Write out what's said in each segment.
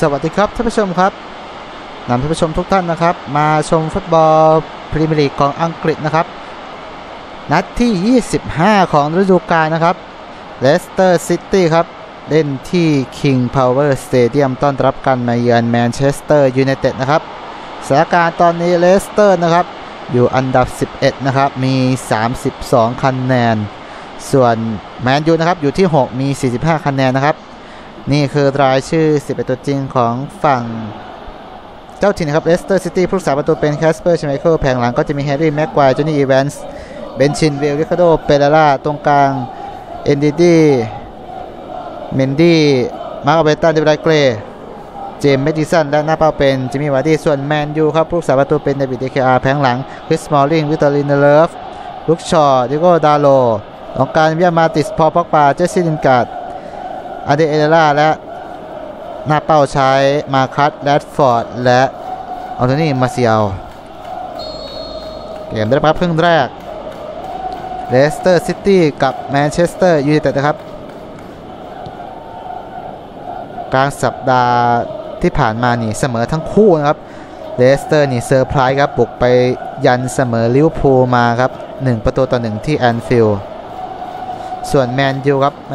สวัสดีครับท่านผู้ชมครับนำท่านผู้ชมทุกท่านนะครับ มาชมฟุตบอลพรีเมียร์ลีกของอังกฤษนะครับ นัดที่ 25 ของฤดูกาลนะครับเลสเตอร์ซิตี้ครับ เล่นที่ King Power Stadium ต้อนรับกันมาเยือนแมนเชสเตอร์ยูไนเต็ดนะครับสถานการณ์ตอนนี้เลสเตอร์นะครับ อยู่อันดับ 11 นะครับ มี 32 คะแนน ส่วนแมนยูนะครับอยู่ที่ 6 มี 45 คะแนนนะครับ นี่คือรายชื่อ 11 ตัวจริงของฝั่งเจ้าถิ่นนะครับเลสเตอร์ซิตี้ผู้รักษาประตูเป็นแคสเปอร์ชไมเคิลแผงหลังก็จะมีแฮร์รี่แม็กควายจอห์นนี่อีแวนส์เบนชินเวลริคาโดเปเรล่าตรงกลางเอนดิดี้เมนดี้มาร์กเบตันเดวิดเกรเจมส์เมดิสันและหน้าเป้าเป็นจิมมี่วาร์ดี้ส่วนแมนยูครับผู้รักษาประตูเป็นเดวิดเดคอาร์แผงหลังคริสมอลลิงวิตอร์ลินเลิฟลุกชอดิโก้ดาโลตรงกลางเบียมาติสพอพ็อกปาเจสซี่ลินการ์ด อเดเอเลล่าและหน้าเป้าใช้มาคัตแรดฟอร์ด และอัลโทนี่มาเซียลเกมได้รับครึ่งแรกเลสเตอร์ซิตี้กับแมนเชสเตอร์ยูไนเต็ดนะครับ กลางสัปดาห์ที่ผ่านมานี่เสมอทั้งคู่นะครับเลสเตอร์นี่เซอร์ไพรส์ครับบุกไปยันเสมอลิเวอร์พูลมาครับ 1 ประตูต่อ 1 ที่แอนฟิลด์ส่วนแมนยูครับแม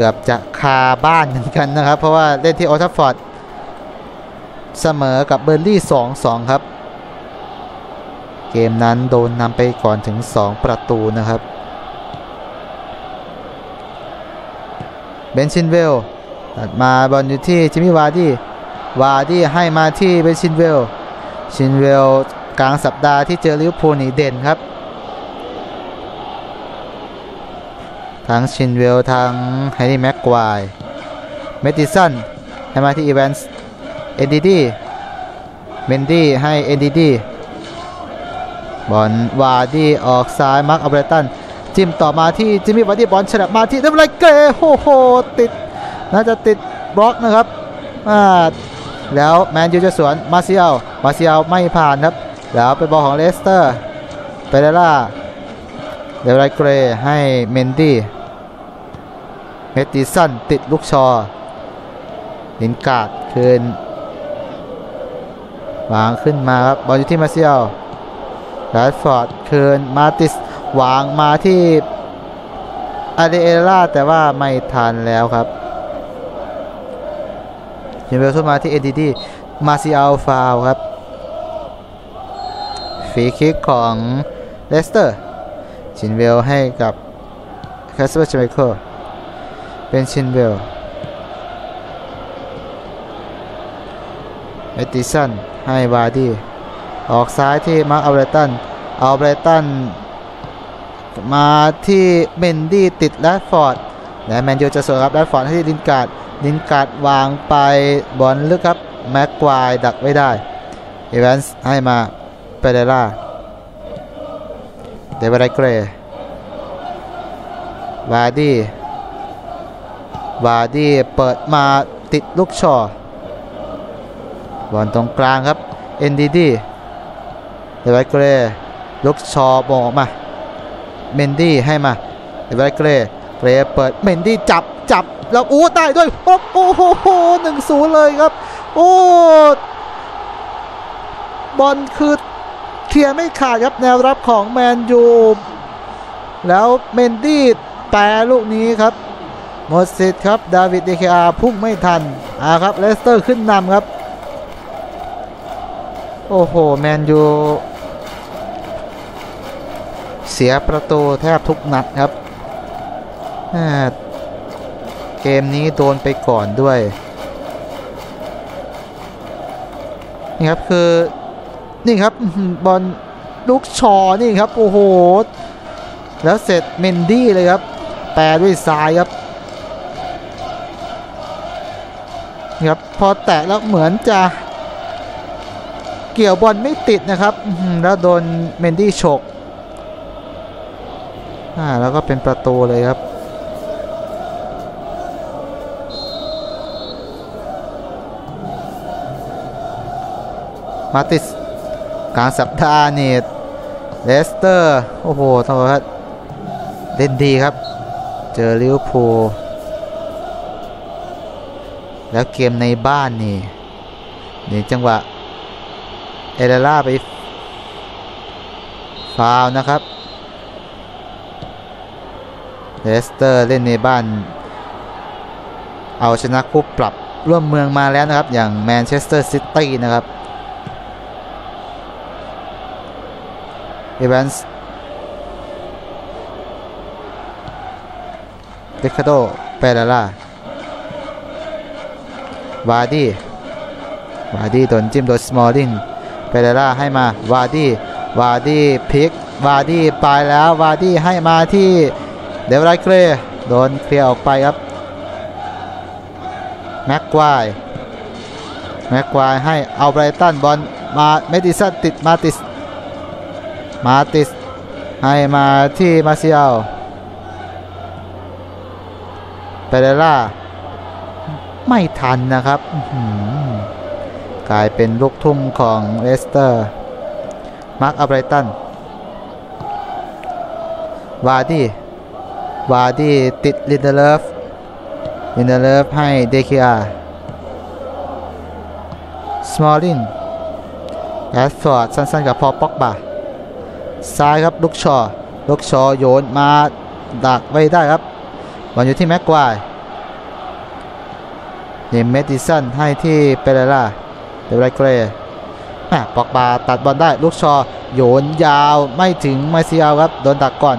เกือบจะคาบ้านเหมือนกันนะครับ เพราะว่าเล่นที่โอทัฟฟอร์ดเสมอกับเบอร์ลี่2-2 ครับ เกมนั้นโดนนำไปก่อนถึง 2 ประตูนะครับ เบนชินเวลตัดมาบอลอยู่ที่จิมมี่วาร์ดี้วาร์ดี้ให้มาที่เบนชินเวล ชินเวลกลางสัปดาห์ที่เจอลิเวอร์พูลนี่เด่นครับ ทั้งชินเวลทั้งไฮนี่แม็กควายเมติสันให้มาที่อีแวนส์เอ็นดีดีเมนดี้ให้เอ็นดีดีบอลวาร์ดี้ออกซ้ายมาร์คอัลเบรตันจิ้มต่อมาที่จิมมี่วาร์ดี้บอลฉลับมาที่เดวิดเกรโอ้โหติด น่าจะติดบล็อกนะครับอ่าแล้วแมนยูจะสวนมาเซียลมาเซียลไม่ผ่านครับ แล้วเป็นบอลของเลสเตอร์เปเรล่าเดวิดเกรให้เมนดี้ เมติสันติดลูกชอลินกาดคืนวางขึ้นมาครับบอลอยู่ที่มาเซียลแรดฟอร์ดคืนมาติสวางมาที่อาเดเอล่าแต่ว่าไม่ทันแล้วครับยิงเบลขึ้นมาที่เอ็นดีดีมาซิอัลฟาวครับฟรีคิกของเลสเตอร์ชินเวลให้กับแคสเปอร์ชไมเคิล เป็นชินเวลเอติสันให้วาร์ดี้ออกซ้ายที่มาร์คอัลเบรตันอัลเบรตันมาที่เมนดี้ติดแรดฟอร์ดและแมนยูจะสวนครับแรดฟอร์ดให้ลินการ์ดลินการ์ดวางไปบอลลึกครับแม็กควายดักไม่ได้เอเวนส์ให้มาเปเรล่าเดวิดเกรวาร์ดี้ วาร์ดี้เปิดมาติดลูกชอบอลตรงกลางครับเอ็นดีดีเดวิดเกรลูกชอบออกมาเมนดี้ให้มาเดวิดเกรเกรเปิดเมนดี้จับจับแล้วอู้ได้ด้วยโอ้โหหนึ่งศูนย์เลยครับ โอ้บอลคือเคลียร์ไม่ขาดครับแนวรับของแมนยูแล้วเมนดี้แปรลูกนี้ครับ หมดสิทธิ์ครับดาวิดเดคอาพุ่งไม่ทันอ่าครับเลสเตอร์ขึ้นนำครับ โอ้โห แมนยู เสียประตูแทบทุกนัดครับ เกมนี้โดนไปก่อนด้วย นี่ครับคือ นี่ครับบอลลูกชอนี่ครับ โอ้โห แล้วเสร็จเมนดี้เลยครับ แปรด้วยซ้ายครับ ครับพอแตะแล้วเหมือนจะเกี่ยวบอลไม่ติดนะครับแล้วโดนเมนดี้ฉกอ่าแล้วก็เป็นประตูเลยครับมาติสกลางสัปดาห์นี่เลสเตอร์ โอ้โหทำไมครับเล่นดีครับ เจอลิเวอร์พูล แล้วเกมในบ้านนี่นี่จังหวะเอเดล่าไปฟาวนะครับเลสเตอร์เล่นในบ้าน เอาชนะคู่ปรับร่วมเมืองมาแล้วนะครับ อย่างแมนเชสเตอร์ซิตี้นะครับเอเวนส์เดคาโดเปเรล่า วาดี้วาดี้โดนจิ้มโดยสมอลลิงเปเรล่าให้มาวาดี้วาดี้พลิกวาดี้ไปแล้ววาดี้ให้มาที่เดวไรเคลโดนเคลียร์ออกไปครับแม็กควายแม็กควายให้เอาไบรตันบอลมาเมดิสันติดมาติสมาติสให้มาที่มาเซียลเปเรล่า ไม่ทันนะครับกลายเป็นลูกทุ่มของเลสเตอร์ มาร์คอับไรตัน วาดี้ วาดี้ติดลินเดเลฟลินเดเลฟให้เดคิอาสมอลลิงแอสฟอร์ดสั้นๆกับพอป็อกบาซ้ายครับลูกชอลูกชอโยนมาดักไว้ได้ครับบอลอยู่ที่แม็กควาย นมเมดิสันให้ที่เปเรล่าเดบไรเกรปอกบาตัดบอลได้ลูกชอโยนยาวไม่ถึงมาเซียลครับโดนดักก่อน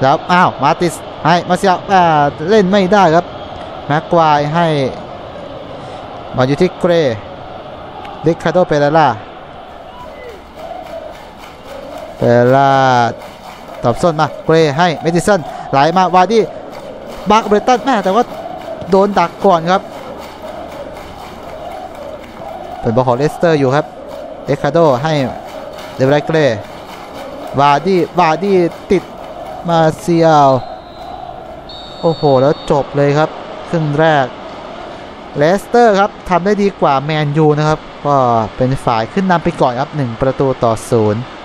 แล้วอ้าวมาติสให้มาเซียลเล่นไม่ได้ครับแม็กควายให้บอลอยู่ที่เกรลิคาโดเปเรล่าเปเรล่าตอบส้นมาเกรให้เมดิสันไหลมาวาดี้บักเบรตันแม่แต่ว่า โดนดักก่อนครับเป็นบอลของเลสเตอร์อยู่ครับเอคาโดให้เดวิดเกรวาดี้วาดี้ติดมาเซียลโอ้โห แล้วจบเลยครับ ครึ่งแรกเลสเตอร์ครับทำได้ดีกว่าแมนยูนะครับ ก็เป็นฝ่ายขึ้นนำไปก่อนครับ 1 ประตูต่อ 0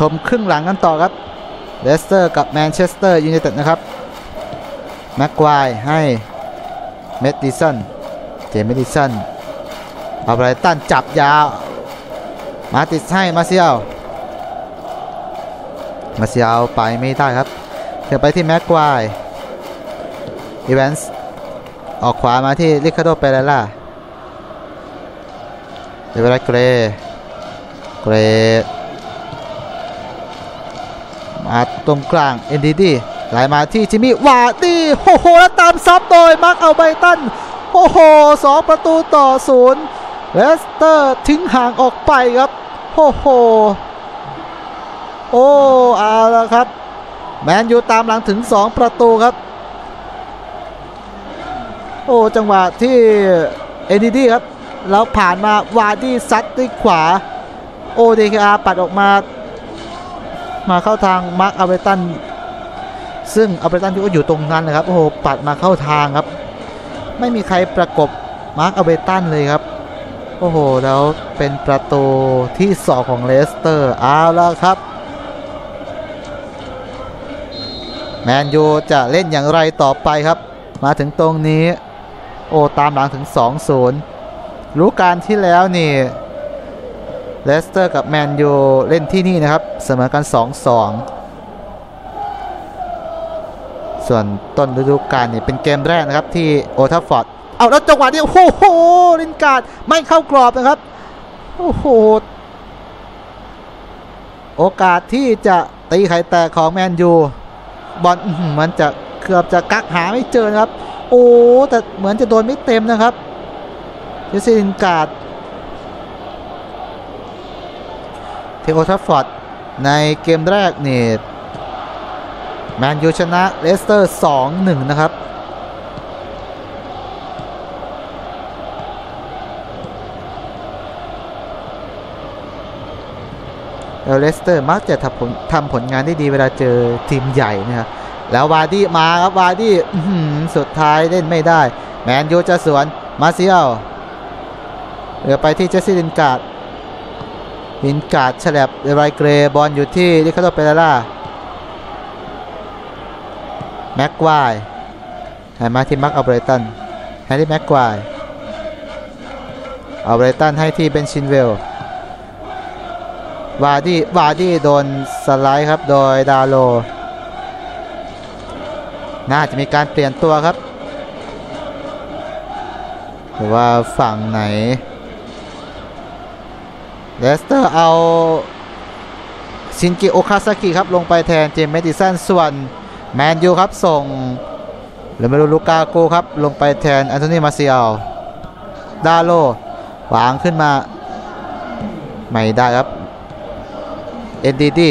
ชมครึ่งหลังกันต่อครับเลสเตอร์กับแมนเชสเตอร์ยูไนเต็ดนะครับแม็กควายให้เมดิสันเจมส์เมดิสันเอาไรตันจับยาว มาติดให้มาเซียวมาเซียวไปไม่ได้ครับเดี๋ยไปที่แม็กควายอีเวนส์ออกขวามาที่ลิคาโดเปเรล่าเดวิดเกรเกร มาตรงกลางเอ็นดีดีไหลมาที่จิมมี่วาดีโอ้โหแล้วตามซับโดยมาร์คเอาไบตันโอ้โหสองประตูต่อศูนย์เลสเตอร์ทิ้งห่างออกไปครับโอ้โหโอ้เอาละครับ แมนยูตามหลังถึง 2 ประตูครับ โอ้จังหวะที่เอ็นดีดีครับแล้วผ่านมาวาดี้ซัดด้วยขวา โอเดคอาปัดออกมา มาเข้าทางมาร์คอเบตันซึ่งอเบตันที่ก็อยู่ตรงนั้นนะครับโอ้โหปัดมาเข้าทางครับ ไม่มีใครประกบมาร์คอเบตันเลยครับ โอ้โห แล้วเป็นประตูที่2ของเลสเตอร์เอาแล้วครับแมนยูจะเล่นอย่างไรต่อไปครับ มาถึงตรงนี้ โอ้ตามหลังถึง 2-0รู้การที่แล้วนี่ เลสเตอร์กับแมนยูเล่นที่นี่นะครับ เสมอกัน 2-2 ส่วนต้นฤดูกาลนี่เป็นเกมแรกนะครับที่โอทัฟฟอร์ด เอาแล้วจังหวะนี้โอ้โหลินการ์ดไม่เข้ากรอบนะครับ โอ้โห โอกาสที่จะตีไข่แตกของแมนยูบอลมันจะเกือบจะกักหาไม่เจอนะครับ โอ้แต่เหมือนจะโดนไม่เต็มนะครับเจสซี่ลินการ์ดเทโอทัฟฟอร์ดในเกมแรกนี่แมนยูชนะเลสเตอร์ 2-1 นะครับ เลสเตอร์มักจะทำผลทำผลงานได้ดีเวลาเจอทีมใหญ่นะครับ แล้ววาดี้มาครับวาดี้สุดท้ายเล่นไม่ได้ แมนยูจะสวนมาเซียลเหลือไปที่เจสซี่ลินการ์ด ลินการ์ดฉลับไรเกรบอลอยู่ที่ลิคาโดเปเรล่าแม็กควายให้มาที่มักอัลเบรตันให้ที่แม็กควายอัลเบรตันให้ที่เบนชินเวลวาดี้วาดี้โดนสไลด์ครับโดยดาโล น่าจะมีการเปลี่ยนตัวครับหรือว่าฝั่งไหน เลสเตอร์เอาชินกิโอคาซากิครับลงไปแทนเจมส์เมดิสันส่วนแมนยูครับส่งหรือไม่รู้ลูกาโกครับลงไปแทนแอนโทนีมาเซียลดาโลวางขึ้นมา ไม่ได้ครับ เอ็นดีดี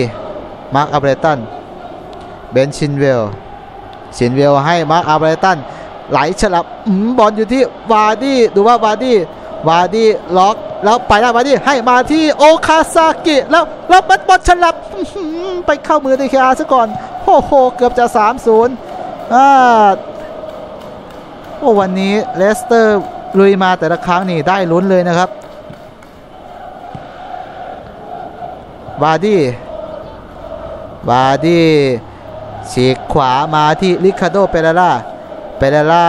มาร์คอับเรตันเบนชินเวลชินเวลให้มาร์คอับเรตันไหลฉลับบอลอยู่ที่วาดี้ดูว่าวาดี้ วาดี้ล็อกแล้วไปได้วาดี้ให้มาที่โอคาซากิแล้วแล้วบัดบอลฉลับไปเข้ามือดีเคอาซะก่อนโอ้โหเกือบจะ 3-0อ่าโอ้วันนี้เลสเตอร์ลุยมาแต่ละครั้งนี่ได้ลุ้นเลยนะครับวาดี้วาดี้ฉีกขวามาที่ลิคาโดเปเรล่าเปเรล่า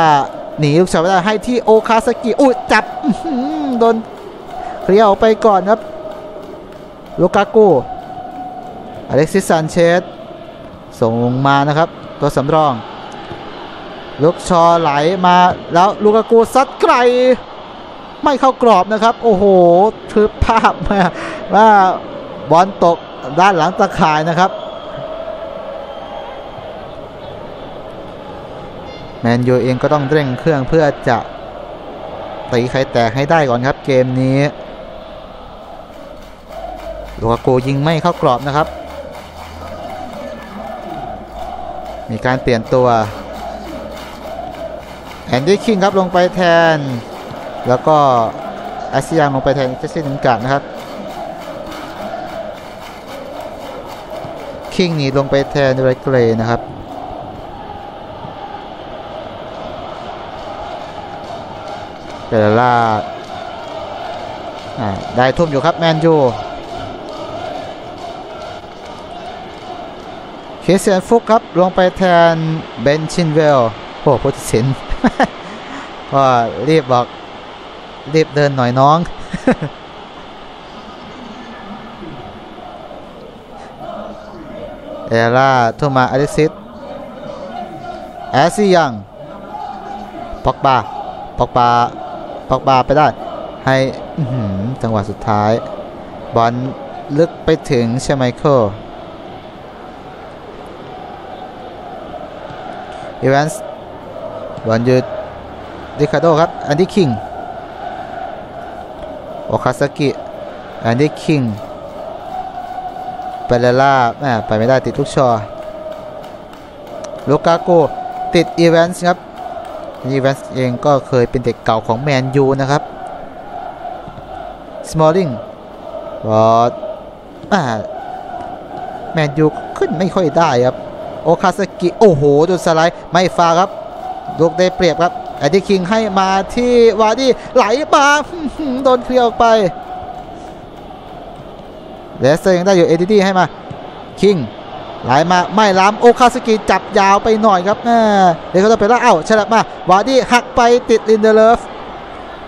หนีลูกชาวได้ให้ที่โอคาสกิอุ้ยจับโดนเคลียร์ออกไปก่อนครับลูกากูอเล็กซิสซานเชสส่งมานะครับ ตัวสำรอง ลูกชอไหลมาแล้วลูกากูซัดไกล ไม่เข้ากรอบนะครับ โอ้โหทึบภาพมาว่าบอลตกด้านหลังตะข่ายนะครับ แมนยูเองก็ต้องเร่งเครื่องเพื่อจะตีใครแตกให้ได้ก่อนครับเกมนี้ลูกาโกยิงไม่เข้ากรอบนะครับ มีการเปลี่ยนตัวแอนดี้คิงครับลงไปแทน แล้วก็แอสซิยังลงไปแทนเจสซี่นิงการ์นะครับ คิงนี่ลงไปแทนไรเกรนะครับ เปเรล่าได้ทุ่มอยู่ครับแมนยูเคเซียนฟุกครับลงไปแทนเบนชินเวลโอ้พุทธศิลป์ก็รีบบอก รีบเดินหน่อยน้อง เอล่าทุ่มมาอล็กซิสแอซี่ยังปอกบาปอกบา ปอกบาไปได้ ให้จังหวะสุดท้าย บอลลึกไปถึงเชไมเคิลอีแวนส์บอลยืดดิคาโดครับแอนดี้คิงโอคาซากิแอนดี้คิงเปเรล่าแม่ไปไม่ได้ติดทุกชอลูกาโกติดอีแวนส์ครับ อีแวนส์เองก็เคยเป็นเด็กเก่าของแมนยูนะครับสมอลลิงรอดแมนยูขึ้นไม่ค่อยได้ครับ โอคาสกิ โอ้โหโดนสไลด์ ไม่ฟาครับ ลูกได้เปรียบครับไอที่คิงให้มาที่วาดี้ไหลมาโดนเคลียร์ออกไปเลสเตอร์ยังได้อยู่เอดดี้ให้มา คิง ไหลมาไม่ล้ำโอคาสกิจับยาวไปหน่อยครับเดี๋ยวเขาจะไปแล้วเอ้าฉลับมาวาดี้หักไปติดลินเดเลฟ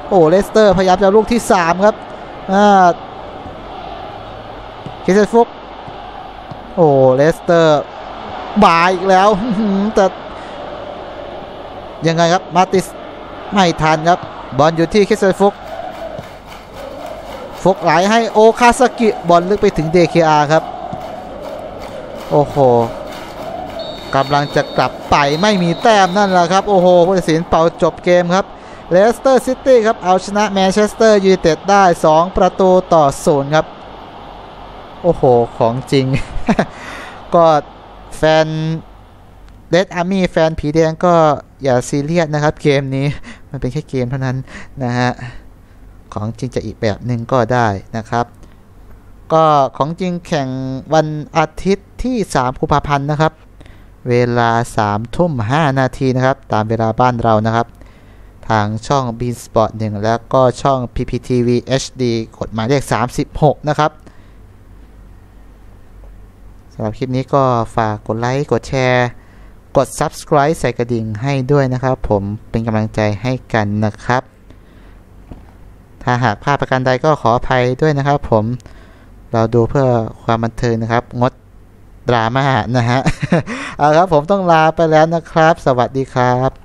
โอ้เลสเตอร์พยายามจะลูกที่ 3 ครับคิสเซฟุกโอ้เลสเตอร์บายอีกแล้วแต่ยังไงครับมาติสไม่ทันครับบอลอยู่ที่เคสเซฟุกฟุกไหลให้โอคาสกิบอลลึกไปถึงเดคอาครับ โอ้โหกำลังจะกลับไปไม่มีแต้มนั่นแหละครับ โอ้โหผู้ตัดสินเป่าจบเกมครับเลสเตอร์ซิตี้ครับ เอาชนะแมนเชสเตอร์ยูไนเต็ดได้ 2 ประตูต่อศูนย์ครับ โอ้โห ของจริง ก็แฟนเดดอาร์มี่แฟนผีแดงก็อย่าซีเรียสนะครับ เกมนี้มันเป็นแค่เกมเท่านั้นนะฮะ ของจริงจะอีกแบบหนึ่งก็ได้นะครับ ก็ของจริงแข่งวันอาทิตย์ ที่ 3 กุมภาพันธ์นะครับ เวลา3ทุ่ม5นาทีนะครับ ตามเวลาบ้านเรานะครับ ทางช่อง Bean Sport 1แล้วก็ช่อง PPTV HD กดหมายเลข 36 นะครับสำหรับคลิปนี้ก็ฝากกดไลค์ กดแชร์ กด Subscribe ใส่กระดิ่งให้ด้วยนะครับ ผมเป็นกำลังใจให้กันนะครับ ถ้าหากพลาดประการใดก็ขออภัยด้วยนะครับผมเราดูเพื่อความบันเทิงนะครับ งด ดราม่านะฮะเอาครับผมต้องลาไปแล้วนะครับ สวัสดีครับ